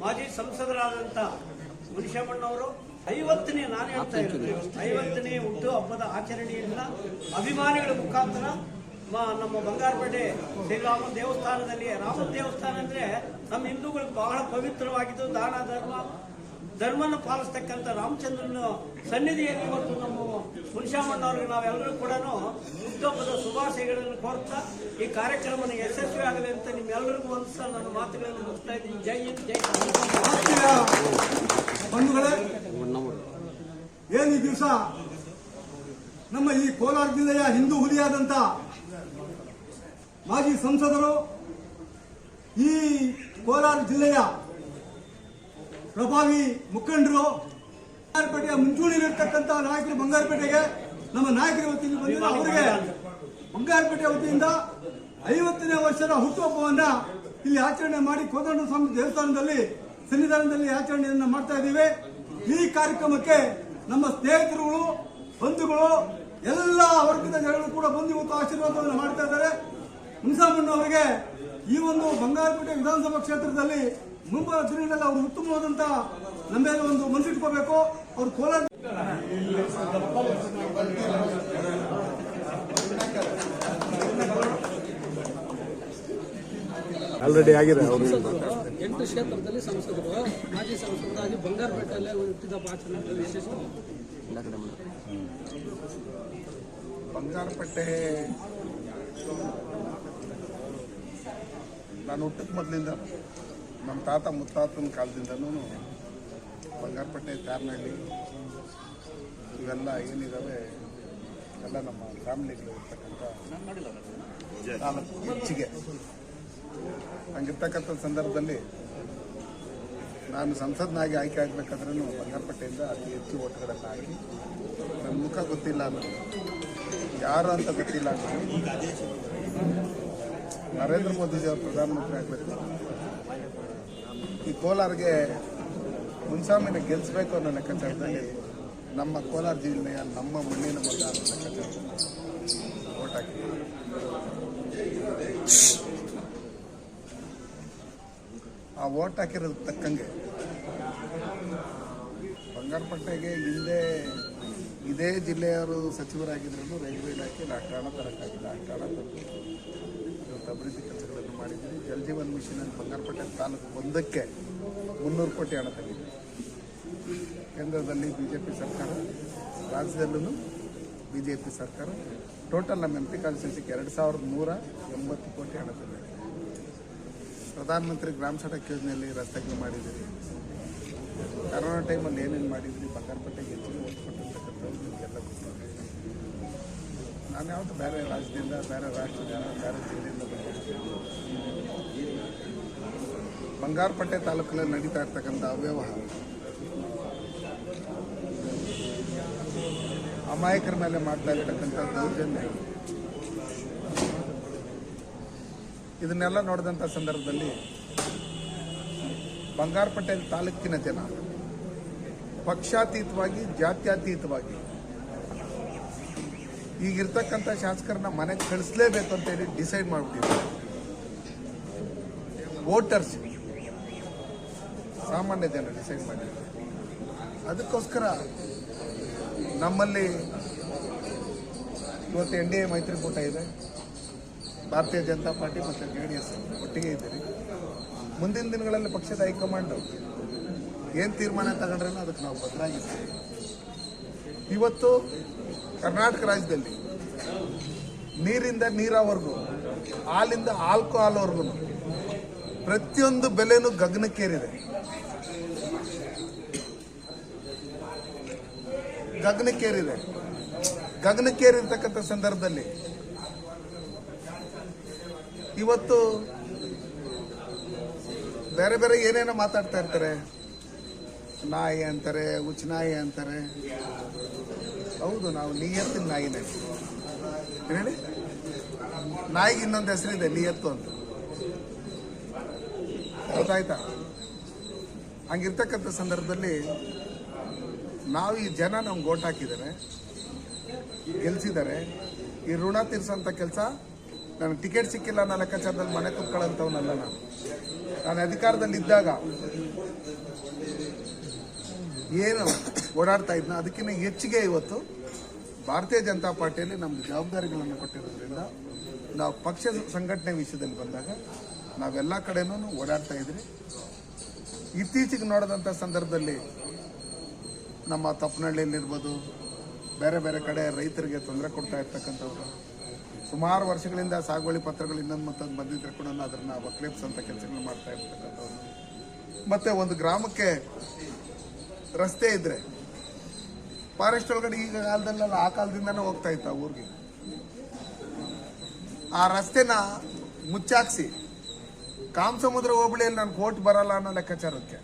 ಮಾಜಿ ಸಂಸದರಾದಂಥ ಮುನಿಶಮ್ಮಣ್ಣವರು ಐವತ್ತನೇ ನಾನು ಹೇಳ್ತಾ ಇರೋದು ಐವತ್ತನೇ ಹುಟ್ಟು ಹಬ್ಬದ ಆಚರಣೆಯನ್ನ ಅಭಿಮಾನಿಗಳ ಮುಖಾಂತರ ನಮ್ಮ ಬಂಗಾರಪೇಟೆ ಶ್ರೀರಾಮ ದೇವಸ್ಥಾನದಲ್ಲಿ ರಾಮ ದೇವಸ್ಥಾನ ಅಂದ್ರೆ ನಮ್ಮ ಹಿಂದೂಗಳಿಗೆ ಬಹಳ ಪವಿತ್ರವಾಗಿದ್ದು ದಾನ ಧರ್ಮ ಧರ್ಮನ ಪಾಲಿಸ್ತಕ್ಕಂಥ ರಾಮಚಂದ್ರನ ಸನ್ನಿಧಿಯಲ್ಲಿ ಇವತ್ತು ನಮ್ಮ ಮುನಿಶಾಮಣ್ಣವ್ರಿಗೆ ನಾವೆಲ್ಲರೂ ಕೂಡ ಹುಟ್ಟುಹಬ್ಬದ ಶುಭಾಶಯಗಳನ್ನು ಕೋರ್ತಾ ಈ ಕಾರ್ಯಕ್ರಮನ ಯಶಸ್ವಿ ಆಗಲಿ ಅಂತ ನಿಮ್ಮೆಲ್ಲರಿಗೂ ಸಹ ನನ್ನ ಮಾತುಗಳನ್ನು ಮುಗಿಸ್ತಾ ಇದ್ದೀನಿ. ಜೈ ಹಿಂದ್, ಜೈ ಬಂಧುಗಳೇ ಏನು ಈ ದಿವಸ ನಮ್ಮ ಈ ಕೋಲಾರ ಜಿಲ್ಲೆಯ ಹಿಂದೂ ಹುಲಿಯಾದಂತ ಮಾಜಿ ಸಂಸದರು ಈ ಕೋಲಾರ ಜಿಲ್ಲೆಯ ಪ್ರಭಾವಿ ಮುಖಂಡರು ಬಂಗಾರಪೇಟೆಯ ಮುಂಚೂಣಿಯಲ್ಲಿರ್ತಕ್ಕಂಥ ನಾಯಕರು ಬಂಗಾರಪೇಟೆಗೆ. ನಮ್ಮ ನಾಯಕರ ವತಿಯಿಂದ ಬಂದಿದ್ದು ಅವರಿಗೆ ಬಂಗಾರಪೇಟೆ ವತಿಯಿಂದ ಐವತ್ತನೇ ವರ್ಷದ ಹುಟ್ಟುಹಬ್ಬವನ್ನ ಇಲ್ಲಿ ಆಚರಣೆ ಮಾಡಿ ಕೋದಂಡ ಸ್ವಾಮಿ ದೇವಸ್ಥಾನದಲ್ಲಿ ಸನ್ನಿಧಾನದಲ್ಲಿ ಆಚರಣೆಯನ್ನು ಮಾಡ್ತಾ ಇದ್ದೀವಿ. ಈ ಕಾರ್ಯಕ್ರಮಕ್ಕೆ ನಮ್ಮ ಸ್ನೇಹಿತರುಗಳು ಬಂಧುಗಳು ಎಲ್ಲ ವರ್ಗದ ಜನರು ಕೂಡ ಬಂದು ಇವತ್ತು ಆಶೀರ್ವಾದವನ್ನು ಮಾಡ್ತಾ ಇದ್ದಾರೆ. ಅವರಿಗೆ ಈ ಒಂದು ಬಂಗಾರಪೇಟೆ ವಿಧಾನಸಭಾ ಕ್ಷೇತ್ರದಲ್ಲಿ ಮುಂಬರುವ ದಿನಗಳಲ್ಲಿ ಅವರು ಉತ್ತಮವಾದಂತ ನಮ್ಮ ಮೇಲೆ ಒಂದು ಮನಸ್ಸಿಟ್ಕೋಬೇಕು ಅವರು ಕೋಲಾರ ಆಲ್ರೆಡಿ ಆಗಿದೆ ಅವರು ಎಂಟು ಕ್ಷೇತ್ರದಲ್ಲಿ ಸಂಸದರು. ಮಾಜಿ ಸಂಸದರಾಗಿ ಬಂಗಾರಪೇಟೆಯಲ್ಲೇ ಹುಟ್ಟಿದ ಆಚರಣೆ ವಿಶೇಷ. ಬಂಗಾರಪೇಟೆ ನಾನು ಹುಟ್ಟಕ್ಕೆ ಮೊದಲಿಂದ. ನಮ್ಮ ತಾತ ಮುತ್ತಾತನ ಕಾಲದಿಂದನೂ ಬಂಗಾರಪೇಟೆ ಚಾರ್ನಹಳ್ಳಿ ಇವೆಲ್ಲ ಏನಿದ್ದಾವೆ ಎಲ್ಲ ನಮ್ಮ ಫ್ಯಾಮಿಲಿಗಳು ಇರ್ತಕ್ಕಂಥ ಹೆಚ್ಚಿಗೆ. ಹಂಗಿರ್ತಕ್ಕಂಥ ಸಂದರ್ಭದಲ್ಲಿ ನಾನು ಸಂಸದನಾಗಿ ಆಯ್ಕೆ ಆಗಬೇಕಾದ್ರೂ ಬಂಗಾರಪೇಟೆಯಿಂದ ಅತಿ ಹೆಚ್ಚು ಓಟ್ಗಳನ್ನು ಹಾಕಿ, ನನ್ನ ಮುಖ ಗೊತ್ತಿಲ್ಲ ಅನ್ನೋದು. ಯಾರು ಅಂತ ಗೊತ್ತಿಲ್ಲ ಅನ್ನೋದು. ನರೇಂದ್ರ ಮೋದಿಜಿಯವರು ಪ್ರಧಾನಮಂತ್ರಿ ಆಗಬೇಕು. ಈ ಕೋಲಾರ್ಗೆ ಮುನ್ಸಾಮಿನ ಗೆಲ್ಲಿಸ್ಬೇಕು ಅನ್ನೋ ಲೆಕ್ಕಾಚಾರದಲ್ಲಿ ನಮ್ಮ ಕೋಲಾರ ಜಿಲ್ಲೆಯ ನಮ್ಮ ಮಣ್ಣಿನ ಮಗ ಅನ್ನೋ ಲೆಕ್ಕಾಚಾರದಲ್ಲಿ ಆ ಓಟ್ ಹಾಕಿರೋದು ತಕ್ಕಂಗೆ ಬಂಗಾರಪಟ್ಟೆಗೆ ಹಿಂದೆ ಇದೇ ಜಿಲ್ಲೆಯವರು ಸಚಿವರಾಗಿದ್ರು ರೈಲ್ವೆ ಇಲಾಖೆ ಅಷ್ಟು ಹಣ ತರಕಾಗಿಲ್ಲ ತಂದು ಇವತ್ತು ಅಭಿವೃದ್ಧಿ ಕೆಲಸಗಳನ್ನು ಮಾಡಿದ್ದೀವಿ ಜಲ್ ಜೀವನ್ ಮಿಷನ್ ಅಂತ ಬಂಗಾರಪೇಟೆ ತಾಲೂಕು ಒಂದಕ್ಕೆ ಮುನ್ನೂರು ಕೋಟಿ ಹಣ ತಂದಿದೆ ಕೇಂದ್ರದಲ್ಲಿ ಬಿ ಜೆ ಪಿ ಸರ್ಕಾರ ರಾಜ್ಯದಲ್ಲೂ ಬಿ ಜೆ ಪಿ ಸರ್ಕಾರ, ಟೋಟಲ್ ನಮ್ಮ ಎಂ ಪಿ ಕಾನ್ಸ್ಟಿಟ್ಯೂನ್ಸಿಗೆ ಎರಡು ಸಾವಿರದ ನೂರ ಎಂಬತ್ತು ಕೋಟಿ ಹಣ ತಂದಿದೆ ಪ್ರಧಾನಮಂತ್ರಿ ಗ್ರಾಮ ಸಡಕ್ ಯೋಜನೆಯಲ್ಲಿ ರಸ್ತೆಗಳು ಮಾಡಿದ್ದೀರಿ. ಕರೋನಾ ಟೈಮಲ್ಲಿ ಏನೇನು ಮಾಡಿದ್ರಿ ಬಂಗಾರಪೇಟೆಗೆ ಹೆಚ್ಚಿನ ಓಟ್ ಕೊಟ್ಟಿರ್ತಕ್ಕಂಥದ್ದು ಗೊತ್ತಿದೆ. ನಾನು ಯಾವತ್ತು ಬೇರೆ ರಾಜ್ಯದಿಂದ, ಬೇರೆ ರಾಷ್ಟ್ರದಿಂದ, ಬೇರೆ ಜಿಲ್ಲೆಯಿಂದ ಬಂದಿದ್ದೀನಿ. ಬಂಗಾರಪೇಟೆ ತಾಲೂಕಲ್ಲಿ ನಡೀತಾ ಇರ್ತಕ್ಕಂಥ ಅವ್ಯವಹಾರ. ಅಮಾಯಕರ ಮೇಲೆ ಮಾಡ್ತಾ ಇರ್ತಕ್ಕಂಥ ದೌರ್ಜನ್ಯ. ಇದನ್ನೆಲ್ಲ ನೋಡಿದಂಥ ಸಂದರ್ಭದಲ್ಲಿ ಬಂಗಾರಪಟ್ಟೆ ತಾಲೂಕಿನ ಜನ ಪಕ್ಷಾತೀತವಾಗಿ, ಜಾತ್ಯತೀತವಾಗಿ ಈಗಿರ್ತಕ್ಕಂಥ ಶಾಸಕರನ್ನ ಮನೆಗೆ ಕಳಿಸ್ಲೇಬೇಕು ಅಂತ ಹೇಳಿ ಡಿಸೈಡ್ ಮಾಡಿಬಿಟ್ಟಿದ್ದಾರೆ. ವೋಟರ್ಸ್ ಸಾಮಾನ್ಯ ಜನ ಡಿಸೈಡ್ ಮಾಡಿದ್ದಾರೆ ಅದಕ್ಕೋಸ್ಕರ ನಮ್ಮಲ್ಲಿ ಇವತ್ತು ಎನ್ ಡಿ ಎ ಮೈತ್ರಿಕೂಟ ಇದೆ. ಭಾರತೀಯ ಜನತಾ ಪಾರ್ಟಿ ಮತ್ತು ಜೆ ಡಿ ಎಸ್ ಒಟ್ಟಿಗೆ ಇದ್ದೀರಿ. ಮುಂದಿನ ದಿನಗಳಲ್ಲಿ ಪಕ್ಷದ ಹೈಕಮಾಂಡ್ ಏನು ತೀರ್ಮಾನ ತಗೊಂಡ್ರೇನೋ ಅದಕ್ಕೆ ನಾವು ಬದಲಾಗಿದ್ದೀವಿ. ಇವತ್ತು ಕರ್ನಾಟಕ ರಾಜ್ಯದಲ್ಲಿ ನೀರಿಂದ ನೀರಾವರೆಗೂ, ಹಾಲಿಂದ ಆಲ್ಕೋಹಾಲ್ವರೆಗೂ ಪ್ರತಿಯೊಂದು ಬೆಲೆನೂ ಗಗನಕ್ಕೇರಿದೆ. ಗಗನಕ್ಕೇರಿದೆ ಗಗನಕ್ಕೇರಿರ್ತಕ್ಕಂಥ ಸಂದರ್ಭದಲ್ಲಿ ಇವತ್ತು ಬೇರೆ ಬೇರೆ ಏನೇನೋ ಮಾತಾಡ್ತಾ ಇರ್ತಾರೆ. ನಾಯಿ ಅಂತಾರೆ ಉಚ್ಚ ನಾಯಿ ಅಂತಾರೆ. ಹೌದು, ನಾವು ನಿಯತ್ತಿನ ನಾಯಿನೇ. ಹೇಳಿ? ನಾಯಿಗೆ ಇನ್ನೊಂದು ಹೆಸರಿದೆ, ನಿಯತ್ತು ಅಂತ. ಗೊತ್ತಾಯ್ತಾ ಹಂಗಿರ್ತಕ್ಕಂಥ ಸಂದರ್ಭದಲ್ಲಿ ನಾವು ಈ ಜನ ನಮ್ಗೆ ಓಟ್ ಹಾಕಿದ್ದಾರೆ ಗೆಲ್ಸಿದ್ದಾರೆ. ಈ ಋಣ ತೀರ್ಸೋಂಥ ಕೆಲಸ ನನಗೆ ಟಿಕೆಟ್ ಸಿಕ್ಕಿಲ್ಲ ಅನ್ನೋ ಲೆಕ್ಕಾಚಾರದಲ್ಲಿ ಮನೆ ಕುತ್ಕೊಳ್ಳೋಂಥವ್ನಲ್ಲ ನಾನು. ನಾನು ಅಧಿಕಾರದಲ್ಲಿ ಇದ್ದಾಗ ಏನು ಓಡಾಡ್ತಾ ಇದ್ನ ಅದಕ್ಕಿಂತ ಹೆಚ್ಚಿಗೆ ಇವತ್ತು ಭಾರತೀಯ ಜನತಾ ಪಾರ್ಟಿಯಲ್ಲಿ ನಮ್ಮ ಜವಾಬ್ದಾರಿಗಳನ್ನು ಕೊಟ್ಟಿರೋದ್ರಿಂದ ನಾವು ಪಕ್ಷ ಸಂಘಟನೆ ವಿಷಯದಲ್ಲಿ ಬಂದಾಗ ನಾವೆಲ್ಲ ಕಡೆನೂ ಓಡಾಡ್ತಾ ಇದ್ರಿ. ಇತ್ತೀಚೆಗೆ ನೋಡಿದಂಥ ಸಂದರ್ಭದಲ್ಲಿ ನಮ್ಮ ತಪ್ಪನಹಳ್ಳಿಯಲ್ಲಿರ್ಬೋದು ಬೇರೆ ಬೇರೆ ಕಡೆ ರೈತರಿಗೆ ತೊಂದರೆ ಕೊಡ್ತಾ ಇರ್ತಕ್ಕಂಥವ್ರು. ಸುಮಾರು ವರ್ಷಗಳಿಂದ ಸಾಗುವಳಿ ಪತ್ರಗಳು ಇನ್ನೊಂದು ಮತ್ತೊಂದು ಬಂದಿದ್ರೆ ಕೂಡ ಅದನ್ನು ಅಂತ ಕೆಲಸಗಳು ಮಾಡ್ತಾ ಇರ್ತಕ್ಕಂಥವ್ರು. ಮತ್ತೆ ಒಂದು ಗ್ರಾಮಕ್ಕೆ ರಸ್ತೆ ಇದ್ರೆ ಫಾರೆಸ್ಟ್ ಒಳಗಡೆ ಈಗ ಕಾಲದಲ್ಲೆಲ್ಲ ಆ ಕಾಲದಿಂದನೇ ಹೋಗ್ತಾ ಇತ್ತು ಆ ಊರಿಗೆ. ಆ ರಸ್ತೆನ ಮುಚ್ಚಾಕ್ಸಿ, ಕಾಮಸಮುದ್ರ ಹೋಬಳಿಯಲ್ಲಿ ನಾನು ಕೋರ್ಟ್ ಬರಲ್ಲ ಅನ್ನೋ ಲೆಕ್ಕಾಚಾರಕ್ಕೆ.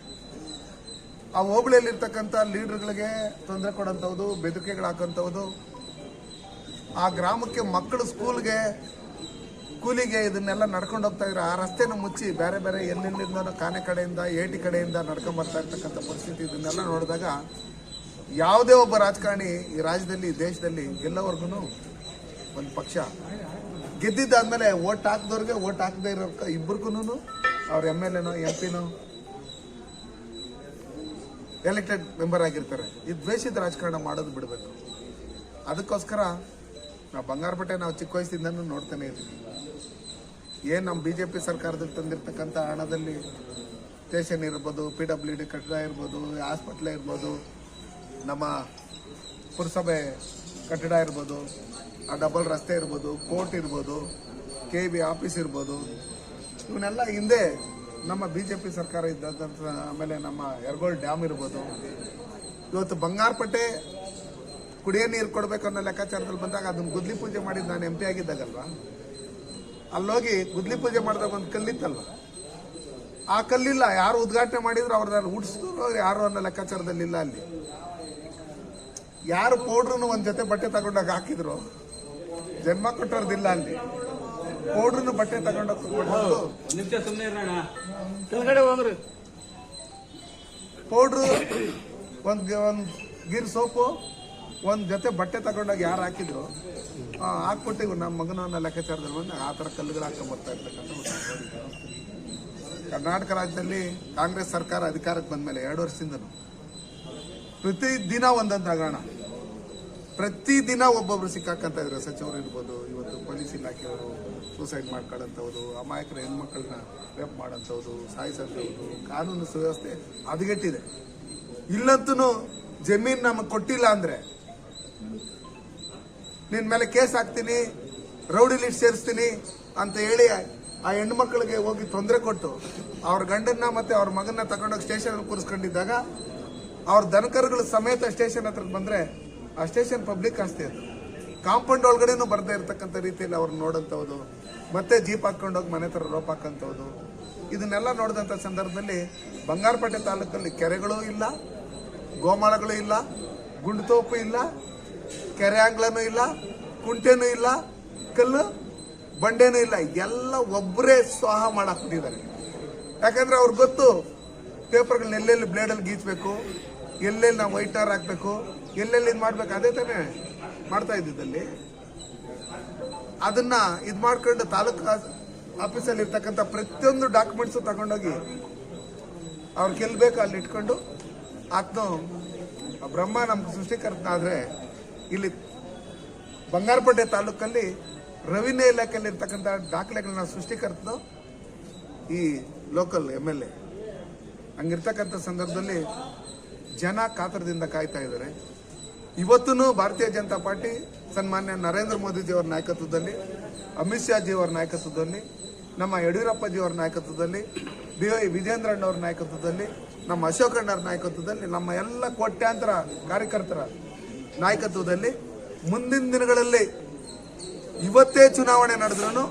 ಆ ಹೋಬಳಿಯಲ್ಲಿರ್ತಕ್ಕಂಥ ಲೀಡರ್ಗಳಿಗೆ ತೊಂದರೆ ಕೊಡೋಂಥವ್ದು, ಬೆದರಿಕೆಗಳು ಹಾಕೋಂಥವ್ದು. ಆ ಗ್ರಾಮಕ್ಕೆ ಮಕ್ಕಳು ಸ್ಕೂಲ್ಗೆ ಕೂಲಿಗೆ ಇದನ್ನೆಲ್ಲ ನಡ್ಕೊಂಡು ಹೋಗ್ತಾ ಇದ್ರೆ ಆ ರಸ್ತೆನ ಮುಚ್ಚಿ ಬೇರೆ ಬೇರೆ ಎಲ್ಲೆಲ್ಲಿಂದ ಕಾನೆ ಕಡೆಯಿಂದ, ಏಟಿ ಕಡೆಯಿಂದ ನಡ್ಕೊಂಡ್ ಬರ್ತಾ ಇರ್ತಕ್ಕಂಥ ಪರಿಸ್ಥಿತಿ ಇದನ್ನೆಲ್ಲ ನೋಡಿದಾಗ ಯಾವುದೇ ಒಬ್ಬ ರಾಜಕಾರಣಿ ಈ ರಾಜ್ಯದಲ್ಲಿ ದೇಶದಲ್ಲಿ ಗೆಲ್ಲೋವರೆಗೂ ಒಂದು ಪಕ್ಷ ಗೆದ್ದಿದ್ದಾದ್ಮೇಲೆ ಓಟ್ ಹಾಕ್ದವ್ರಿಗೆ ಓಟ್ ಹಾಕದೇ ಇರೋ ಇಬ್ಬರಿಗೂ ಅವ್ರ ಎಂ ಎಲ್ ಎನೋ, ಎಂ ಪಿನೋ ಎಲೆಕ್ಟೆಡ್ ಮೆಂಬರ್ ಆಗಿರ್ತಾರೆ. ಈ ದ್ವೇಷದ ರಾಜಕಾರಣ ಮಾಡೋದು ಬಿಡಬೇಕು. ಅದಕ್ಕೋಸ್ಕರ ನಾವು ಬಂಗಾರಪೇಟೆ ನಾವು ಚಿಕ್ಕ ವಯಸ್ಸಿಂದನೂ ನೋಡ್ತಾನೆ ಇದ್ದೀವಿ. ಏನು ನಮ್ಮ ಬಿ ಜೆ ಪಿ ಸರ್ಕಾರದಲ್ಲಿ ತಂದಿರ್ತಕ್ಕಂಥ ಹಣದಲ್ಲಿ ಸ್ಟೇಷನ್ ಇರ್ಬೋದು ಪಿ ಡಬ್ಲ್ಯೂ ಡಿ ಕಟ್ಟಡ ಇರ್ಬೋದು ಹಾಸ್ಪಿಟ್ಲ್ ಇರ್ಬೋದು, ನಮ್ಮ ಪುರಸಭೆ ಕಟ್ಟಡ ಇರ್ಬೋದು, ಆ ಡಬಲ್ ರಸ್ತೆ ಇರ್ಬೋದು, ಕೋರ್ಟ್ ಇರ್ಬೋದು ಕೆ ಬಿ ಆಫೀಸ್ ಇರ್ಬೋದು, ಇವನ್ನೆಲ್ಲ ಹಿಂದೆ ನಮ್ಮ ಬಿ ಜೆ ಪಿ ಸರ್ಕಾರ ಇದ್ದಂಥ ಆಮೇಲೆ ನಮ್ಮ ಎರಗೋಳ್ ಡ್ಯಾಮ್ ಇರ್ಬೋದು. ಇವತ್ತು ಬಂಗಾರಪೇಟೆ ಕುಡಿಯೋ ನೀರು ಕೊಡಬೇಕು ಅನ್ನೋ ಲೆಕ್ಕಾಚಾರದಲ್ಲಿ ಬಂದಾಗ ಅದನ್ನ ಗುದ್ಲಿ ಪೂಜೆ ಮಾಡಿದ್ದು ನಾನು ಎಂ ಪಿ ಆಗಿದ್ದಾಗಲ್ವಾ? ಅಲ್ಲೋಗಿ ಗುದ್ಲಿ ಪೂಜೆ ಮಾಡಿದಾಗ ಒಂದು ಕಲ್ಲಿತ್ತಲ್ವ? ಆ ಕಲ್ಲಿಲ್ಲ, ಯಾರು ಉದ್ಘಾಟನೆ ಮಾಡಿದ್ರು ಅವ್ರನ್ನ ಉಡ್ಸಿದ್ರು ಯಾರು ಅನ್ನೋ ಲೆಕ್ಕಾಚಾರದಲ್ಲಿ ಇಲ್ಲ ಅಲ್ಲಿ. ಯಾರು ಪೌಡ್ರನ್ನು ಒಂದು ಜೊತೆ ಬಟ್ಟೆ ತಗೊಂಡಾಗ ಹಾಕಿದ್ರು. ಜನ್ಮ ಕೊಟ್ಟವ್ರದ್ದಿಲ್ಲ ಅಲ್ಲಿ. ಪೌಡ್ರನ್ನು ಬಟ್ಟೆ ತಗೊಂಡೋಗಿ ಕೊಟ್ಟದ್ದು ಕೆಳಗಡೆ ಹೋಗ್ರಿ. ಪೌಡ್ರು ಒಂದು ಒಂದು ಗಿರ್ ಸೋಪು ಒಂದು ಜೊತೆ ಬಟ್ಟೆ ತಗೊಂಡೋಗಿ ಯಾರು ಹಾಕಿದ್ರು ಆ, ಹಾಕ್ಬಿಟ್ಟು ನಮ್ಮ ಮಗನ ಅನ್ನೋ ಲೆಕ್ಕಾಚಾರದಲ್ಲಿ ಬಂದು ಆ ಥರ ಕಲ್ಲುಗಳು ಹಾಕೊಂಡ್ ಬರ್ತಾ ಇರ್ತಕ್ಕಂಥ ಕರ್ನಾಟಕ ರಾಜ್ಯದಲ್ಲಿ ಕಾಂಗ್ರೆಸ್ ಸರ್ಕಾರ ಅಧಿಕಾರಕ್ಕೆ ಬಂದ್ಮೇಲೆ ಎರಡು ವರ್ಷದಿಂದನು ಪ್ರತಿ ದಿನ ಒಂದೊಂದು ಹಗರಣ. ಪ್ರತಿ ದಿನ ಒಬ್ಬೊಬ್ರು ಸಿಕ್ಕಾಕಂತ ಇದ್ರು ಸಚಿವರು ಇರ್ಬೋದು ಇವತ್ತು ಪೊಲೀಸ್ ಇಲಾಖೆಯವರು ಸೂಸೈಡ್ ಮಾಡ್ಕೊಳ್ಳೋಂಥವ್ರು ಅಮಾಯಕರ ಹೆಣ್ಮಕ್ಳನ್ನ ರೇಪ್ ಮಾಡೋಂಥವ್ರು, ಸಾಯಿಸೋಂಥವ್ರು, ಕಾನೂನು ಸುವ್ಯವಸ್ಥೆ ಹದಗೆಟ್ಟಿದೆ. ಇಲ್ಲಂತೂ ಜಮೀನು ನಮಗೆ ಕೊಟ್ಟಿಲ್ಲ ಅಂದ್ರೆ ನಿನ್ನ ಮೇಲೆ ಕೇಸ್ ಹಾಕ್ತೀನಿ, ರೌಡಿ ಲಿಸ್ಟ್ ಸೇರಿಸ್ತೀನಿ ಅಂತ ಹೇಳಿ ಆ ಹೆಣ್ಮಕ್ಳಿಗೆ ಹೋಗಿ ತೊಂದರೆ ಕೊಟ್ಟು ಅವ್ರ ಗಂಡನ್ನ ಮತ್ತೆ ಅವ್ರ ಮಗನ್ನ ತಗೊಂಡೋಗಿ ಸ್ಟೇಷನ್ ಕೂರಿಸ್ಕೊಂಡಿದ್ದಾಗ ಅವ್ರ ದನಕರುಗಳ ಸಮೇತ ಸ್ಟೇಷನ್ ಹತ್ರಕ್ಕೆ ಬಂದ್ರೆ ಆ ಸ್ಟೇಷನ್ ಪಬ್ಲಿಕ್ ಆಸ್ತಿ ಅದು ಕಾಂಪೌಂಡ್ ಒಳಗಡೆನೂ ಬರ್ದೇ ಇರತಕ್ಕಂಥ ರೀತಿಯಲ್ಲಿ ಅವ್ರನ್ನ ನೋಡಂಥವ್ದು. ಮತ್ತೆ ಜೀಪ್ ಹಾಕೊಂಡೋಗಿ ಮನೆ ಥರ ರೋಪ್ ಹಾಕೋಂಥವ್ದು. ಇದನ್ನೆಲ್ಲ ನೋಡಿದಂಥ ಸಂದರ್ಭದಲ್ಲಿ ಬಂಗಾರಪೇಟೆ ತಾಲೂಕಲ್ಲಿ ಕೆರೆಗಳು ಇಲ್ಲ, ಗೋಮಾಳಗಳು ಇಲ್ಲ ಗುಂಡುತೋಪು ಇಲ್ಲ, ಕೆರೆ ಆಂಗ್ಲನೂ ಇಲ್ಲ, ಕುಂಟೆನೂ ಇಲ್ಲ, ಕಲ್ಲು ಬಂಡೆನೂ ಇಲ್ಲ. ಎಲ್ಲ ಒಬ್ಬರೇ ಸ್ವಾಹ ಮಾಡಾಕ್ಬಿಟ್ಟಿದ್ದಾರೆ ಯಾಕಂದ್ರೆ ಅವ್ರಿಗೆ ಗೊತ್ತು ಪೇಪರ್ಗಳನ್ನ ಎಲ್ಲೆಲ್ಲಿ ಬ್ಲೇಡಲ್ಲಿ ಗೀಚಬೇಕು, ಎಲ್ಲೆಲ್ಲಿ ನಾವು ವೈಟರ್ ಹಾಕಬೇಕು, ಎಲ್ಲೆಲ್ಲಿ ಇದು ಮಾಡ್ಬೇಕು ಅದೇ ತಾನೇ. ಮಾಡ್ತಾ ಇದ್ದಿದ್ದಲ್ಲಿ, ಅದನ್ನ ಇದು ಮಾಡ್ಕೊಂಡು ತಾಲೂಕು ಆಫೀಸಲ್ಲಿ ಇರ್ತಕ್ಕಂಥ ಪ್ರತಿಯೊಂದು ಡಾಕ್ಯುಮೆಂಟ್ಸು ತಗೊಂಡೋಗಿ ಅವ್ರು ಗೆಲ್ಬೇಕು ಅಲ್ಲಿ ಇಟ್ಕೊಂಡು, ಆತನು ಬ್ರಹ್ಮ ಬ್ರಹ್ಮ ನಮ್ಗೆ ಸೃಷ್ಟಿಕರ್ತನಾದ್ರೆ ಇಲ್ಲಿ ಬಂಗಾರಪೇಟೆ ತಾಲೂಕಲ್ಲಿ ರೆವಿನ್ಯೂ ಇಲಾಖೆಯಲ್ಲಿ ಇರ್ತಕ್ಕಂಥ ದಾಖಲೆಗಳನ್ನ ಸೃಷ್ಟಿಕರ್ತನು ಈ ಲೋಕಲ್ ಎಂ ಎಲ್ ಎ ಹಂಗಿರ್ತಕ್ಕಂಥ ಸಂದರ್ಭದಲ್ಲಿ ಜನ ಕಾತರದಿಂದ ಕಾಯ್ತಾ ಇದ್ದಾರೆ. ಇವತ್ತೂ ಭಾರತೀಯ ಜನತಾ ಪಾರ್ಟಿ ಸನ್ಮಾನ್ಯ ನರೇಂದ್ರ ಮೋದಿಜಿಯವರ ನಾಯಕತ್ವದಲ್ಲಿ, ಅಮಿತ್ ಶಾಜಿಯವರ ನಾಯಕತ್ವದಲ್ಲಿ, ನಮ್ಮ ಯಡಿಯೂರಪ್ಪಜಿಯವರ ನಾಯಕತ್ವದಲ್ಲಿ ಬಿ ವೈ ವಿಜೇಂದ್ರಣ್ಣವ್ರ ನಾಯಕತ್ವದಲ್ಲಿ, ನಮ್ಮ ಅಶೋಕಣ್ಣವ್ರ ನಾಯಕತ್ವದಲ್ಲಿ, ನಮ್ಮ ಎಲ್ಲ ಕೋಟ್ಯಾಂತರ ಕಾರ್ಯಕರ್ತರ ನಾಯಕತ್ವದಲ್ಲಿ ಮುಂದಿನ ದಿನಗಳಲ್ಲಿ ಇವತ್ತೇ ಚುನಾವಣೆ ನಡೆದ್ರೂ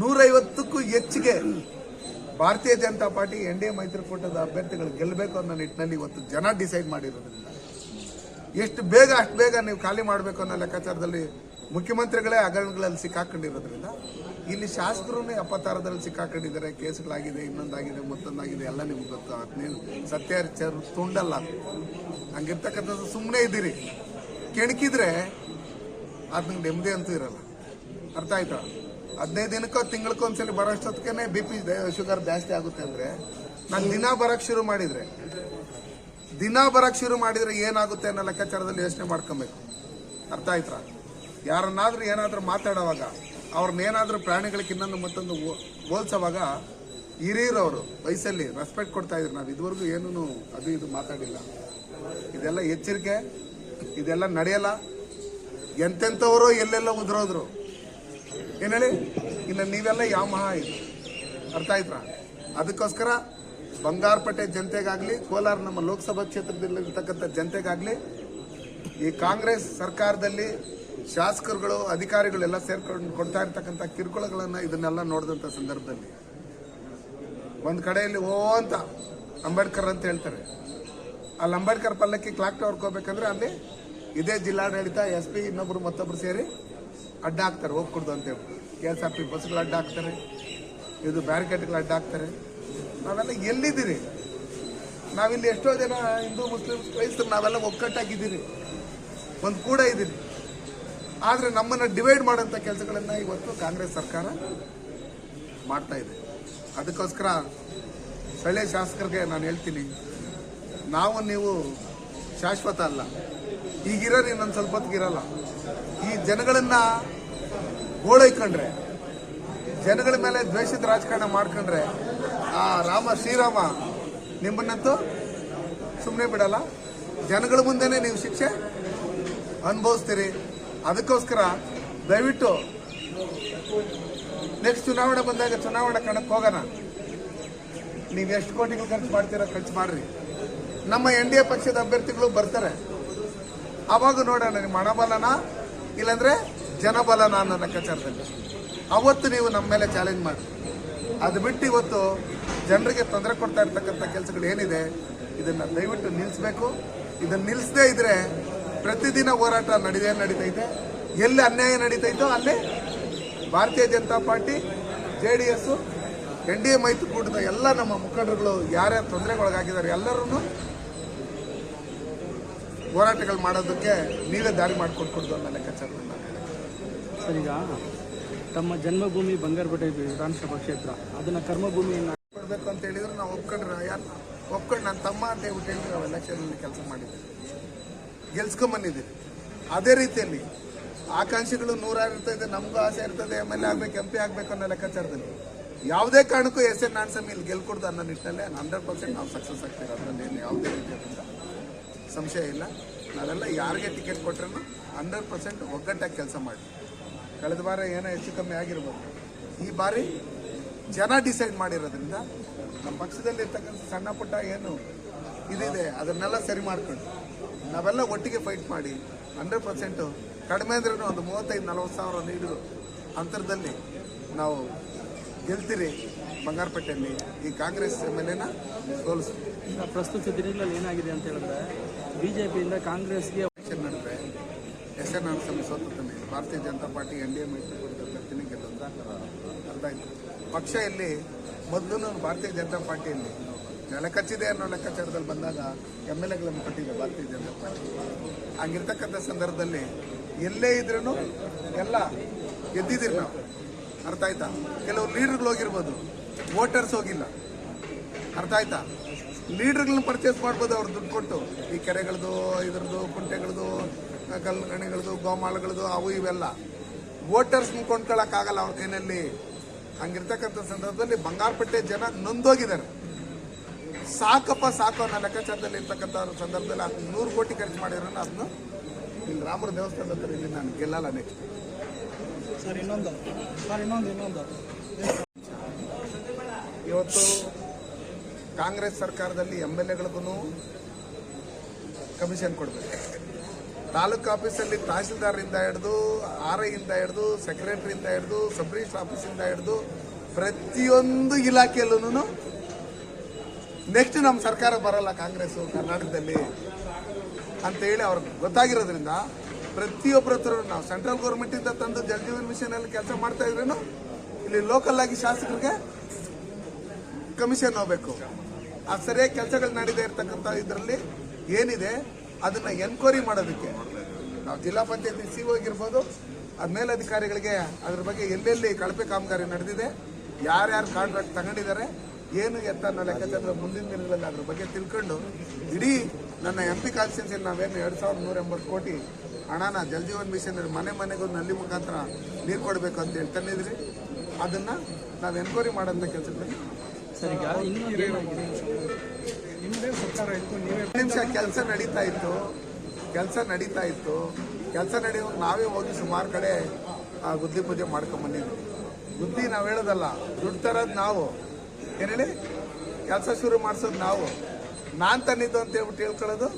ನೂರೈವತ್ತಕ್ಕೂ ಹೆಚ್ಚಿಗೆ Bharatiya Janata Party N D A ಮೈತ್ರಿಕೂಟದ ಅಭ್ಯರ್ಥಿಗಳು ಗೆಲ್ಲಬೇಕು ಅನ್ನೋ ನಿಟ್ಟಿನಲ್ಲಿ ಇವತ್ತು ಜನ ಡಿಸೈಡ್ ಮಾಡಿರೋದ್ರಿಂದ. ಎಷ್ಟು ಬೇಗ, ಅಷ್ಟು ಬೇಗ ನೀವು ಖಾಲಿ ಮಾಡಬೇಕು ಅನ್ನೋ ಲೆಕ್ಕಾಚಾರದಲ್ಲಿ ಮುಖ್ಯಮಂತ್ರಿಗಳೇ ಹಗರಣಗಳಲ್ಲಿ ಸಿಕ್ಕಾಕೊಂಡಿರೋದ್ರಿಂದ ಇಲ್ಲಿ ಶಾಸಕರು ಅಪತಾರದಲ್ಲಿ ಸಿಕ್ಕಾಕೊಂಡಿದ್ದಾರೆ. ಕೇಸುಗಳಾಗಿದೆ, ಇನ್ನೊಂದಾಗಿದೆ, ಮತ್ತೊಂದಾಗಿದೆ, ಎಲ್ಲ ನಿಮ್ಗೆ ಗೊತ್ತು? ಅದ್ನೇನು ಸತ್ಯಾಚಾರ ತುಂಡಲ್ಲ. ಹಂಗಿರ್ತಕ್ಕಂಥದ್ದು ಸುಮ್ಮನೆ ಇದ್ದೀರಿ. ಕೆಣಕಿದ್ರೆ ಅದನ್ನ ನೆಮ್ಮದಿ ಅಂತೂ ಇರಲ್ಲ. ಅರ್ಥ ಆಯ್ತಾ? ಹದಿನೈದು ದಿನಕ್ಕೋ ತಿಂಗಳಕ್ಕೋ ಒಂದ್ಸಲಿ ಬರೋಷ್ಟೊತ್ತಿಗೆ ಬಿ ಪಿ ಶುಗರ್ ಜಾಸ್ತಿ ಆಗುತ್ತೆ ಅಂದ್ರೆ ನಾನು ದಿನ ಬರಕ್ ಶುರು ಮಾಡಿದ್ರೆ ದಿನ ಬರಕ್ ಶುರು ಮಾಡಿದ್ರೆ ಏನಾಗುತ್ತೆ ಅನ್ನೋ ಲೆಕ್ಕಾಚಾರದಲ್ಲಿ ಯೋಚನೆ ಮಾಡ್ಕೊಬೇಕು. ಅರ್ಥ ಆಯ್ತಾ? ಯಾರನ್ನಾದ್ರೂ ಏನಾದರೂ ಮಾತಾಡೋವಾಗ ಅವ್ರನ್ನೇನಾದ್ರೂ ಪ್ರಾಣಿಗಳಿಗೆ ಇನ್ನೊಂದು ಮತ್ತೊಂದು ಹೋಲ್ಸೋವಾಗ ಹಿರಿಯರವರು, ವಯಸ್ಸಲ್ಲಿ ರೆಸ್ಪೆಕ್ಟ್ ಕೊಡ್ತಾ ಇದ್ರು. ನಾವು ಇದುವರೆಗೂ ಏನೂ ಅದು ಇದು ಮಾತಾಡಿಲ್ಲ. ಇದೆಲ್ಲ ಎಚ್ಚರಿಕೆ, ಇದೆಲ್ಲ ನಡೆಯಲ್ಲ. ಎಂತೆಂಥವರು ಎಲ್ಲೆಲ್ಲ ಉದುರೋದ್ರು. ಏನ್ ಹೇಳಿ? ಇನ್ನು ನೀವೆಲ್ಲ ಯಾವ ಮಹಾ ಇದು? ಅರ್ಥ ಆಯ್ತಾ? ಅದಕ್ಕೋಸ್ಕರ ಬಂಗಾರಪೇಟೆ ಜನತೆಗಾಗ್ಲಿ, ಕೋಲಾರ ನಮ್ಮ ಲೋಕಸಭಾ ಕ್ಷೇತ್ರದಲ್ಲಿರ್ತಕ್ಕಂಥ ಜನತೆಗಾಗ್ಲಿ, ಈ ಕಾಂಗ್ರೆಸ್ ಸರ್ಕಾರದಲ್ಲಿ ಶಾಸಕರುಗಳು, ಅಧಿಕಾರಿಗಳೆಲ್ಲ ಸೇರ್ಕೊಂಡು ಕೊಡ್ತಾ ಇರ್ತಕ್ಕಂಥ ಕಿರುಕುಳಗಳನ್ನು ಇದನ್ನೆಲ್ಲ ನೋಡಿದಂಥ ಸಂದರ್ಭದಲ್ಲಿ. ಒಂದು ಕಡೆಯಲ್ಲಿ, ಓ ಅಂತ ಅಂಬೇಡ್ಕರ್ ಅಂತ ಹೇಳ್ತಾರೆ. ಅಲ್ಲಿ ಅಂಬೇಡ್ಕರ್ ಪಲ್ಲಕ್ಕಿ ಕ್ಲಾಕ್ ಟವರ್ ಹೋಗ್ಬೇಕಂದ್ರೆ ಅಲ್ಲಿ ಇದೇ ಜಿಲ್ಲಾಡಳಿತ, ಎಸ್ ಪಿ, ಇನ್ನೊಬ್ರು ಮತ್ತೊಬ್ರು ಸೇರಿ ಅಡ್ಡ ಹಾಕ್ತಾರೆ, ಹೋಗ್ಕೊಡ್ದು ಅಂತೇಳಿ ಕೆ ಎಸ್ ಆರ್ ಪಿ ಬಸ್ಗಳು ಅಡ್ಡ ಹಾಕ್ತಾರೆ, ಇದು ಬ್ಯಾರಿಕೇಡ್ಗಳು ಅಡ್ಡ ಹಾಕ್ತಾರೆ. ನಾವೆಲ್ಲ ಎಲ್ಲಿದ್ದೀರಿ? ನಾವಿಲ್ಲಿ ಎಷ್ಟೋ ಜನ ಹಿಂದೂ ಮುಸ್ಲಿಮ್ಸ್ ಕ್ರೈಸ್ತರು ನಾವೆಲ್ಲ ಒಗ್ಗಟ್ಟಾಗಿದ್ದೀರಿ. ಒಂದು ಕೂಡ ಇದ್ದೀರಿ. ಆದರೆ ನಮ್ಮನ್ನು ಡಿವೈಡ್ ಮಾಡೋಂಥ ಕೆಲಸಗಳನ್ನು ಇವತ್ತು ಕಾಂಗ್ರೆಸ್ ಸರ್ಕಾರ ಮಾಡ್ತಾ ಇದೆ. ಅದಕ್ಕೋಸ್ಕರ ಸ್ಥಳೀಯ ಶಾಸಕರಿಗೆ ನಾನು ಹೇಳ್ತೀನಿ, ನಾವು ನೀವು ಶಾಶ್ವತ ಅಲ್ಲ. ಈಗಿರೋರು ನನ್ನ ಸ್ವಲ್ಪ ಹೊತ್ತಿಗಿರಲ್ಲ ಈ ಜನಗಳನ್ನು ಗೋಳೈಕೊಂಡ್ರೆ, ಜನಗಳ ಮೇಲೆ ದ್ವೇಷದ ರಾಜಕಾರಣ ಮಾಡ್ಕೊಂಡ್ರೆ ಆ, ರಾಮ, ಶ್ರೀರಾಮ, ನಿಮ್ಮನ್ನಂತೂ ಸುಮ್ಮನೆ ಬಿಡಲ್ಲ. ಜನಗಳ ಮುಂದೆನೇ ನೀವು ಶಿಕ್ಷೆ ಅನುಭವಿಸ್ತೀರಿ. ಅದಕ್ಕೋಸ್ಕರ ದಯವಿಟ್ಟು ನೆಕ್ಸ್ಟ್ ಚುನಾವಣೆ ಬಂದಾಗ ಚುನಾವಣೆ ಕಣಕ್ಕೆ ಹೋಗೋಣ. ನೀವು ಎಷ್ಟು ಕೋಟಿಗಳು ಖರ್ಚು ಮಾಡ್ತೀರೋ ಖರ್ಚು ಮಾಡ್ರಿ. ನಮ್ಮ ಎನ್ ಡಿ ಎ ಪಕ್ಷದ ಅಭ್ಯರ್ಥಿಗಳು ಬರ್ತಾರೆ. ಅವಾಗ ನೋಡೋಣ, ನಿಮ್ಮ ಹಣಬಲನ ಇಲ್ಲಾಂದ್ರೆ ಜನಬಲನ ಅನ್ನೋ ಲೆಕ್ಕಾಚಾರದಲ್ಲಿ. ಅವತ್ತು ನೀವು ನಮ್ಮ ಮೇಲೆ ಚಾಲೆಂಜ್ ಮಾಡಿ ಅದು ಬಿಟ್ಟು ಇವತ್ತು ಜನರಿಗೆ ತೊಂದರೆ ಕೊಡ್ತಾ ಇರ್ತಕ್ಕಂಥ ಕೆಲಸಗಳು ಏನಿದೆ, ಇದನ್ನು ದಯವಿಟ್ಟು ನಿಲ್ಲಿಸಬೇಕು ಇದನ್ನು ನಿಲ್ಲಿಸದೇ ಇದ್ರೆ ಪ್ರತಿದಿನ ಹೋರಾಟ ನಡೆದೇ ನಡೀತೈತೆ. ಎಲ್ಲಿ ಅನ್ಯಾಯ ನಡೀತೈತೋ ಅಲ್ಲಿ Bharatiya Janata Party, J D S N D A ಮೈತ್ರಿಕೂಟದ ಎಲ್ಲ ನಮ್ಮ ಮುಖಂಡರುಗಳು ಯಾರ್ಯಾರು ತೊಂದರೆಗೊಳಗಾಗಿದ್ದಾರೆ ಎಲ್ಲರೂ ಹೋರಾಟಗಳು ಮಾಡೋದಕ್ಕೆ ನೀವೇ ದಾರಿ ಮಾಡಿಕೊಟ್ಕೊಡ್ದು ಅನ್ನೋ ಲೆಕ್ಕಾಚಾರ ಸರಿಗ ತಮ್ಮ ಜನ್ಮಭೂಮಿ ಬಂಗಾರಪೇಟೆ ವಿಧಾನಸಭಾ ಕ್ಷೇತ್ರ, ಅದನ್ನು ಕರ್ಮಭೂಮಿಯನ್ನ ಕೊಡ್ಬೇಕು ಅಂತ ಹೇಳಿದ್ರೆ ನಾವು ಒಪ್ಕೊಂಡ್ರೆ ಯಾರು ಒಪ್ಕೊಂಡು ನನ್ನ ತಮ್ಮ ಅಂತ ಹೇಳ್ಬಿಟ್ಟು ಹೇಳಿ ನಾವು ಎಲೆಕ್ಷನಲ್ಲಿ ಕೆಲಸ ಮಾಡಿದ್ದೀವಿ ಗೆಲ್ಸ್ಕೊಂಬಂದಿದ್ದೀವಿ ಅದೇ ರೀತಿಯಲ್ಲಿ ಆಕಾಂಕ್ಷಿಗಳು ನೂರಾರು ಇರ್ತದೆ ನಮಗೂ ಆಸೆ ಇರ್ತದೆ ಎಂ ಎಲ್ ಎ ಆಗಬೇಕು ಎಂ ಪಿ ಆಗ್ಬೇಕು ಅನ್ನೋ ಲೆಕ್ಕಾಚಾರದಲ್ಲಿ. ಯಾವುದೇ ಕಾರಣಕ್ಕೂ ಎಸ್ ಎನ್ ನಾನ್ಸಮ್ ಇಲ್ಲಿ ಗೆಲ್ಕೊಡ್ದು ಅನ್ನೋ ನಿಟ್ಟಿನಲ್ಲೇ ಹಂಡ್ರೆಡ್ ಪರ್ಸೆಂಟ್ ನಾವು ಸಕ್ಸಸ್ ಆಗ್ತೀವಿ. ಅದರಲ್ಲಿ ಏನು ಯಾವುದೇ ರೀತಿಯಾದಂಥ ಸಂಶಯ ಇಲ್ಲ. ನಾವೆಲ್ಲ ಯಾರಿಗೆ ಟಿಕೆಟ್ ಕೊಟ್ರೂ ಹಂಡ್ರೆಡ್ ಪರ್ಸೆಂಟ್ ಒಗ್ಗಟ್ಟಾಗಿ ಕೆಲಸ ಮಾಡಿ ಕಳೆದ ವಾರ ಏನೋ ಹೆಚ್ಚು ಕಮ್ಮಿ ಆಗಿರ್ಬೋದು. ಈ ಬಾರಿ ಜನ ಡಿಸೈಡ್ ಮಾಡಿರೋದ್ರಿಂದ ನಮ್ಮ ಪಕ್ಷದಲ್ಲಿ ಇರ್ತಕ್ಕಂಥ ಸಣ್ಣ ಪುಟ್ಟ ಏನು ಇದಿದೆ, ಅದನ್ನೆಲ್ಲ ಸರಿ ಮಾಡ್ಕೊಂಡು ನಾವೆಲ್ಲ ಒಟ್ಟಿಗೆ ಫೈಟ್ ಮಾಡಿ ಹಂಡ್ರೆಡ್ ಪರ್ಸೆಂಟು ಕಡಿಮೆ ಅಂದ್ರೂ ಒಂದು ಮೂವತ್ತೈದು, ನಲವತ್ತು ಸಾವಿರ ನೀಡು ಅಂತರದಲ್ಲಿ ನಾವು ಗೆಲ್ತೀರಿ ಬಂಗಾರಪೇಟೆಯಲ್ಲಿ ಈ ಕಾಂಗ್ರೆಸ್ ಎಂ ಎಲ್ ಎನ ಸೋಲಿಸ್ತೀವಿ ಪ್ರಸ್ತುತ ದಿನಗಳಲ್ಲಿ ಏನಾಗಿದೆ ಅಂತ ಹೇಳಿದ್ರೆ ಬಿಜೆಪಿಯಿಂದ ಕಾಂಗ್ರೆಸ್ಗೆ ಎಸ್ ನಾನು ಸೋತುತ್ತಾನೆ Bharatiya Janata Party N D A ಮೈತ್ರಿಕೂಟದ ಅಭ್ಯರ್ಥಿನೇ ಗೆಲ್ಲುವಂತ ಅರ್ಥ ಆಯಿತು. ಪಕ್ಷ ಇಲ್ಲಿ ಮೊದಲು ಭಾರತೀಯ ಜನತಾ ಪಾರ್ಟಿಯಲ್ಲಿ ನೆಲಕಚ್ಚಿದೆ ಅನ್ನೋ ಲೆಕ್ಕಾಚಾರದಲ್ಲಿ ಬಂದಾಗ ಎಂ ಎಲ್ ಎಗಳನ್ನು ಕೊಟ್ಟಿದೆ ಭಾರತೀಯ ಜನತಾ ಪಾರ್ಟಿ. ಹಂಗಿರ್ತಕ್ಕಂಥ ಸಂದರ್ಭದಲ್ಲಿ ಎಲ್ಲೇ ಇದ್ರೂ ಎಲ್ಲ ಗೆದ್ದಿದ್ದೀರಿ ನಾವು. ಅರ್ಥ ಆಯ್ತಾ? ಕೆಲವು ಲೀಡರ್ಗಳು ಹೋಗಿರ್ಬೋದು, ವೋಟರ್ಸ್ ಹೋಗಿಲ್ಲ. ಅರ್ಥ ಆಯ್ತಾ? ಲೀಡರ್ಗಳನ್ನ ಪರ್ಚೇಸ್ ಮಾಡ್ಬೋದು, ಅವ್ರು ದುಡ್ಡು ಕೊಟ್ಟು. ಈ ಕೆರೆಗಳದ್ದು ಇದ್ರದ್ದು, ಕುಂಟೆಗಳದು ಕಲ್ಲು ಗಣಿಗಳದು ಗೋಮಾಳಗಳದು ಅವು ಇವೆಲ್ಲ. ವೋಟರ್ಸ್ ಕೊಂಡ್ಕೊಳ್ಳೋಕ್ಕಾಗಲ್ಲ ಅವ್ರ ಕೈನಲ್ಲಿ. ಹಂಗಿರ್ತಕ್ಕಂಥ ಸಂದರ್ಭದಲ್ಲಿ ಬಂಗಾರಪಟ್ಟೆ ಜನ ನೊಂದೋಗಿದ್ದಾರೆ. ಸಾಕಪ್ಪ ಸಾಕು ಅನ್ನೋ ಲೆಕ್ಕಾಚಾರದಲ್ಲಿ ಇರ್ತಕ್ಕಂಥ ಸಂದರ್ಭದಲ್ಲಿ ಅದು ನೂರು ಕೋಟಿ ಖರ್ಚು ಮಾಡಿರೋಣ ಅದನ್ನು ಇಲ್ಲಿ ರಾಮರ ದೇವಸ್ಥಾನದ ಇಲ್ಲಿ ನಾನು ಗೆಲ್ಲಲ್ಲ ನೆಕ್ಸ್ಟ್ ಸರ್ ಇನ್ನೊಂದು. ಸರ್ ಇನ್ನೊಂದು ಇನ್ನೊಂದು. ಇವತ್ತು ಕಾಂಗ್ರೆಸ್ ಸರ್ಕಾರದಲ್ಲಿ ಎಂ ಎಲ್ ಎಗಳಿಗೂ ಕಮಿಷನ್ ಕೊಡಬೇಕು. ತಾಲೂಕು ಆಫೀಸಲ್ಲಿ ತಹಸೀಲ್ದಾರಿಂದ ಹಿಡಿದು ಆರ್ ಐಯಿಂದ ಹಿಡಿದು, ಸೆಕ್ರೆಟ್ರಿಯಿಂದ ಹಿಡಿದು ಸಬ್ ರಿಜಿಸ್ಟರ್ ಆಫೀಸಿಂದ ಹಿಡಿದು ಪ್ರತಿಯೊಂದು ಇಲಾಖೆಯಲ್ಲೂ ನೆಕ್ಸ್ಟ್ ನಮ್ಮ ಸರ್ಕಾರ ಬರಲ್ಲ ಕಾಂಗ್ರೆಸ್, ಕರ್ನಾಟಕದಲ್ಲಿ ಅಂತ ಹೇಳಿ ಅವ್ರಿಗೆ ಗೊತ್ತಾಗಿರೋದ್ರಿಂದ ಪ್ರತಿಯೊಬ್ಬರ ಹತ್ರ ನಾವು ಸೆಂಟ್ರಲ್ ಗೌರ್ಮೆಂಟಿಂದ ತಂದು ಜಲ್ ಜೀವನ್ ಮಿಷನ್ ಅಲ್ಲಿ ಕೆಲಸ ಮಾಡ್ತಾ ಇದ್ರೇನು ಇಲ್ಲಿ ಲೋಕಲ್ ಆಗಿ ಶಾಸಕರಿಗೆ ಕಮಿಷನ್ ಹೋಗ್ಬೇಕು. ಆ ಸರಿಯಾಗಿ ಕೆಲಸಗಳು ನಡೀತಾ ಇರ್ತಕ್ಕಂಥ ಇದರಲ್ಲಿ ಏನಿದೆ? ಅದನ್ನ ಎನ್ಕ್ವೈರಿ ಮಾಡೋದಕ್ಕೆ. ನಾವು ಜಿಲ್ಲಾ ಪಂಚಾಯತಿ ಸಿ ಹೋಗಿರ್ಬೋದು ಅದ ಮೇಲಧಿಕಾರಿಗಳಿಗೆ ಅದ್ರ ಬಗ್ಗೆ ಎಲ್ಲೆಲ್ಲಿ ಕಳಪೆ ಕಾಮಗಾರಿ ನಡೆದಿದೆ, ಯಾರ್ಯಾರು ಕಾಂಟ್ರಾಕ್ಟ್ ತಗೊಂಡಿದ್ದಾರೆ, ಏನು ಎತ್ತ ಅನ್ನೋ ಲೆಕ್ಕಾಚಾರ ಮುಂದಿನ ದಿನಗಳಲ್ಲಿ ಅದ್ರ ಬಗ್ಗೆ ತಿಳ್ಕೊಂಡು, ಇಡೀ ನನ್ನ ಎಂ ಪಿ ಕಾನ್ಸ್ಟಿಟ್ಯೂನ್ಸಿಯಲ್ಲಿ ನಾವೇನು ಎರಡು ಸಾವಿರದ ನೂರ ಎಂಬತ್ತು ಕೋಟಿ ಹಣನ ಜಲ್ ಜೀವನ್ ಮಿಷನ್ ಮನೆ ಮನೆಗೂ ನಲ್ಲಿ ಮುಖಾಂತರ ನೀರು ಕೊಡಬೇಕು ಅಂತ ಹೇಳಿ ತಂದಿದ್ರಿ ಅದನ್ನ ನಾವು ಎನ್ಕ್ವೈರಿ ಮಾಡೋಂಥ ಕೆಲಸದಲ್ಲಿ ನಿಮಿಷ ಕೆಲಸ ನಡೀತಾ ಇತ್ತು. ಕೆಲಸ ನಡೀತಾ ಇತ್ತು. ಕೆಲಸ ನಡೆಯುವಾಗ ನಾವೇ ಹೋಗಿ ಸುಮಾರು ಕಡೆ ಆ, ಗುದ್ದಿ ಪೂಜೆ ಮಾಡ್ಕೊಂಡ್ ಬಂದಿದ್ವಿ. ಬುದ್ಧಿ ನಾವು ಹೇಳೋದಲ್ಲ ದುಡ್ಡು ತರೋದು ನಾವು. ಏನೇಳಿ ಕೆಲಸ ಶುರು ಮಾಡಿಸೋದು ನಾವು. ನಾನು ತಂದಿದ್ದು ಅಂತ ಹೇಳ್ಬಿಟ್ಟು ಹೇಳ್ಕೊಳ್ಳೋದು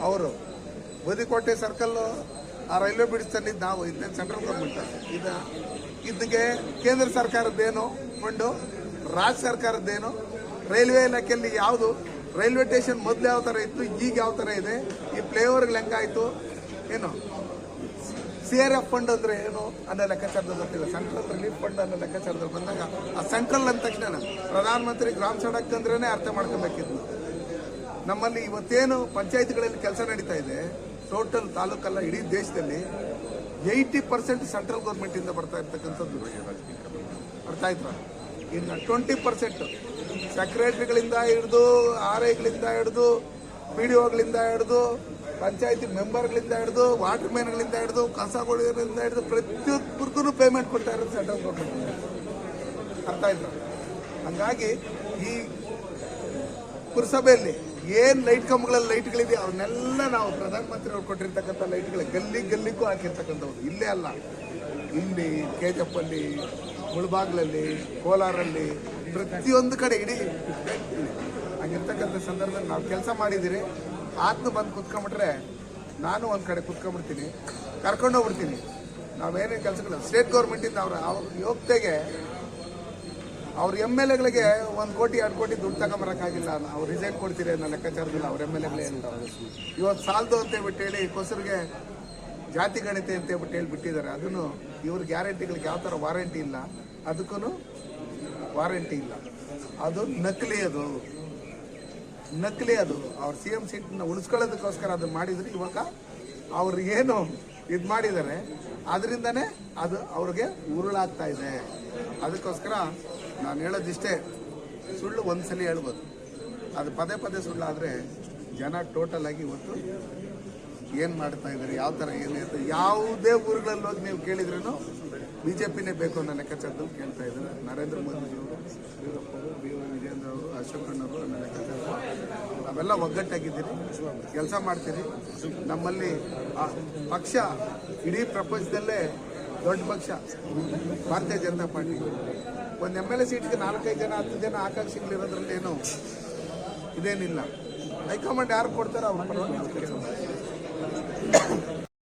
ಅವರು. ಬದಿಕೋಟೆ ಸರ್ಕಲ್ ಆ ರೈಲ್ವೆ ಬ್ರಿಡ್ಜ್ ತಂದಿದ್ದು ನಾವು ಇದನ್ನ ಸೆಂಟ್ರಲ್ ಗೌರ್ಮೆಂಟ್ ಇದು ಇದಕ್ಕೆ ಕೇಂದ್ರ ಸರ್ಕಾರದ್ದೇನು? ಫಂಡು ರಾಜ್ಯ ಸರ್ಕಾರದ್ದೇನು? ರೈಲ್ವೆ ಇಲಾಖೆಯಲ್ಲಿ ಯಾವುದು? ರೈಲ್ವೆ ಸ್ಟೇಷನ್ ಮೊದಲು ಯಾವ ಥರ ಇತ್ತು, ಈಗ ಯಾವ ಥರ ಇದೆ, ಈ ಫ್ಲೈಓವರ್ಗಳು ಹೆಂಗಾಯ್ತು, ಏನು? ಸಿ ಆರ್ ಎಫ್ ಫಂಡ್ ಅಂದ್ರೆ ಏನು ಅನ್ನೋ ಲೆಕ್ಕಾಚಾರದಲ್ಲಿ ಗೊತ್ತಿಲ್ಲ. ಸೆಂಟ್ರಲ್ ರಿಲೀಫ್ ಫಂಡ್ ಅನ್ನೋ ಲೆಕ್ಕಾಚಾರದಲ್ಲಿ ಬಂದಾಗ ಆ ಸೆಂಟ್ರಲ್ ಅಂದ ತಕ್ಷಣ ಪ್ರಧಾನಮಂತ್ರಿ ಗ್ರಾಮ ಸಡಕ್ ಅಂದ್ರೇನೆ ಅರ್ಥ ಮಾಡ್ಕೋಬೇಕಿತ್ತು. ನಮ್ಮಲ್ಲಿ ಇವತ್ತೇನು ಪಂಚಾಯತ್ಗಳಲ್ಲಿ ಕೆಲಸ ನಡೀತಾ ಇದೆ ಟೋಟಲ್ ತಾಲೂಕಲ್ಲ ಇಡೀ ದೇಶದಲ್ಲಿ ಏಯ್ಟಿ ಪರ್ಸೆಂಟ್ ಸೆಂಟ್ರಲ್ ಗೌರ್ಮೆಂಟಿಂದ ಬರ್ತಾ ಇರ್ತಕ್ಕಂಥದ್ದು. ಅರ್ಥ ಆಯ್ತಾ? ಇನ್ನು ಟ್ವೆಂಟಿ ಪರ್ಸೆಂಟ್ ಸೆಕ್ರೆಟರಿಗಳಿಂದ ಹಿಡಿದು ಆರ್ ಐಗಳಿಂದ ಹಿಡಿದು, ಪಿ ಡಿ ಒಗಳಿಂದ ಹಿಡಿದು, ಪಂಚಾಯತಿ ಮೆಂಬರ್ಗಳಿಂದ ಹಿಡಿದು ವಾಟರ್ ಮ್ಯಾನ್ಗಳಿಂದ ಹಿಡಿದು ಕಸಗಳಿಂದ ಹಿಡಿದು ಪ್ರತಿಯೊಬ್ಬರಿಗೂ ಪೇಮೆಂಟ್ ಕೊಡ್ತಾ ಇರೋದು ಸೆಂಟ್ರಲ್ ಗೌರ್ಮೆಂಟ್. ಅರ್ಥ ಆಯ್ತು? ಹಂಗಾಗಿ ಈ ಪುರಸಭೆಯಲ್ಲಿ ಏನ್ ಲೈಟ್ ಕಂಬಗಳಲ್ಲಿ ಲೈಟ್ಗಳಿದೆ ಅವನ್ನೆಲ್ಲ ನಾವು ಪ್ರಧಾನಮಂತ್ರಿ ಅವ್ರು ಕೊಟ್ಟಿರ್ತಕ್ಕಂಥ ಲೈಟ್ಗಳು ಗಲ್ಲಿ ಗಲ್ಲಿಗೂ ಹಾಕಿರ್ತಕ್ಕಂಥವ್ರು. ಇಲ್ಲೇ ಅಲ್ಲ. ಇಲ್ಲಿ ಕೆಜಪ್ಪಲ್ಲಿ, ಮುಳಬಾಗ್ಲಲ್ಲಿ, ಕೋಲಾರಲ್ಲಿ ಪ್ರತಿಯೊಂದು ಕಡೆ ಇಡೀ ಹಂಗಿರ್ತಕ್ಕಂಥ ಸಂದರ್ಭದಲ್ಲಿ ನಾವು ಕೆಲಸ ಮಾಡಿದ್ದೀರಿ. ಆತ್ಮ ಬಂದು ಕುತ್ಕೊಂಡ್ಬಿಟ್ರೆ ನಾನು ಒಂದು ಕಡೆ ಕುತ್ಕೊಂಡ್ಬಿಡ್ತೀನಿ. ಕರ್ಕೊಂಡು ಹೋಗ್ಬಿಡ್ತೀನಿ. ನಾವೇನೇ ಕೆಲಸಗಳು ಸ್ಟೇಟ್ ಗೌರ್ಮೆಂಟಿಂದ ಅವ್ರ ಅವ್ರ ಯೋಗ್ಯತೆಗೆ ಅವ್ರ ಎಂ ಎಲ್ ಎಗಳಿಗೆ ಒಂದು ಕೋಟಿ, ಎರಡು ಕೋಟಿ ದುಡ್ಡು ತಗೊಂಬರಕ್ಕಾಗಿಲ್ಲ. ಅವ್ರು ರಿಸೈನ್ ಕೊಡ್ತೀರಿ ಅನ್ನೋ ಲೆಕ್ಕಾಚಾರದಿಲ್ಲ ಅವ್ರ ಎಂ ಎಲ್ ಎಗಳೇ ಅಂತ ಇವತ್ತು ಸಾಲದು ಅಂತ ಹೇಳ್ಬಿಟ್ಟು ಹೇಳಿ ಕೊಸರಿಗೆ ಜಾತಿ ಗಣಿತೆ ಅಂತ ಹೇಳ್ಬಿಟ್ಟು ಹೇಳಿಬಿಟ್ಟಿದ್ದಾರೆ. ಅದನ್ನು ಇವ್ರ ಗ್ಯಾರಂಟಿಗಳಿಗೆ ಯಾವ ಥರ ವಾರಂಟಿ ಇಲ್ಲ. ಅದಕ್ಕೂ ವಾರಂಟಿ ಇಲ್ಲ. ಅದು ನಕಲಿ ಅದು. ನಕಲಿ ಅದು. ಅವ್ರ ಸಿ ಎಂ ಸೀಟ್ನ ಉಳಿಸ್ಕೊಳ್ಳೋದಕ್ಕೋಸ್ಕರ ಅದು ಮಾಡಿದ್ರು. ಇವಾಗ ಅವ್ರು ಏನು ಇದು ಮಾಡಿದ್ದಾರೆ ಅದರಿಂದನೇ ಅದು ಅವ್ರಿಗೆ ಉರುಳಾಗ್ತಾ ಇದೆ. ಅದಕ್ಕೋಸ್ಕರ ನಾನು ಹೇಳೋದಿಷ್ಟೇ, ಸುಳ್ಳು ಒಂದ್ಸಲಿ ಹೇಳ್ಬೋದು. ಅದು ಪದೇ ಪದೇ ಸುಳ್ಳಾದರೆ ಜನ ಟೋಟಲ್ ಆಗಿ ಇವತ್ತು ಏನು ಮಾಡ್ತಾ ಇದ್ದಾರೆ, ಯಾವ ಥರ ಏನಿದೆ ಯಾವುದೇ ಊರುಗಳಲ್ಲಿ ಹೋಗಿ ನೀವು ಕೇಳಿದ್ರೂ ಬಿ ಜೆ ಪಿನೇ ಬೇಕು ಅನ್ನೋ ಲೆಕ್ಕಾಚಾರದಲ್ಲಿ ಕೇಳ್ತಾ ಇದ್ದಾರೆ. ನರೇಂದ್ರ ಮೋದಿಜಿಯವರು ಯಡಿಯೂರಪ್ಪ ಅವರು ಬಿ ವೈ ವಿಜೇಂದ್ರ ಅವರು ಅಶೋಕಣ್ಣವರು ಆಮೇಲೆ ನಾವೆಲ್ಲ ಒಗ್ಗಟ್ಟಾಗಿದ್ದೀರಿ. ಕೆಲಸ ಮಾಡ್ತೀರಿ. ನಮ್ಮಲ್ಲಿ ಪಕ್ಷ ಇಡೀ ಪ್ರಪಂಚದಲ್ಲೇ ದೊಡ್ಡ ಪಕ್ಷ. ಭಾರತೀಯ ಜನತಾ ಪಾರ್ಟಿ. ಒಂದು ಎಂ ಎಲ್ ಎ ಸೀಟ್ಗೆ ನಾಲ್ಕೈದು ಜನ, ಹತ್ತು ಜನ ಆಕಾಂಕ್ಷಿಗಳಿರೋದ್ರಲ್ಲಿ ಏನು ಇದೇನಿಲ್ಲ. ಹೈಕಮಾಂಡ್ ಯಾರು ಕೊಡ್ತಾರೋ ಅವ್ರ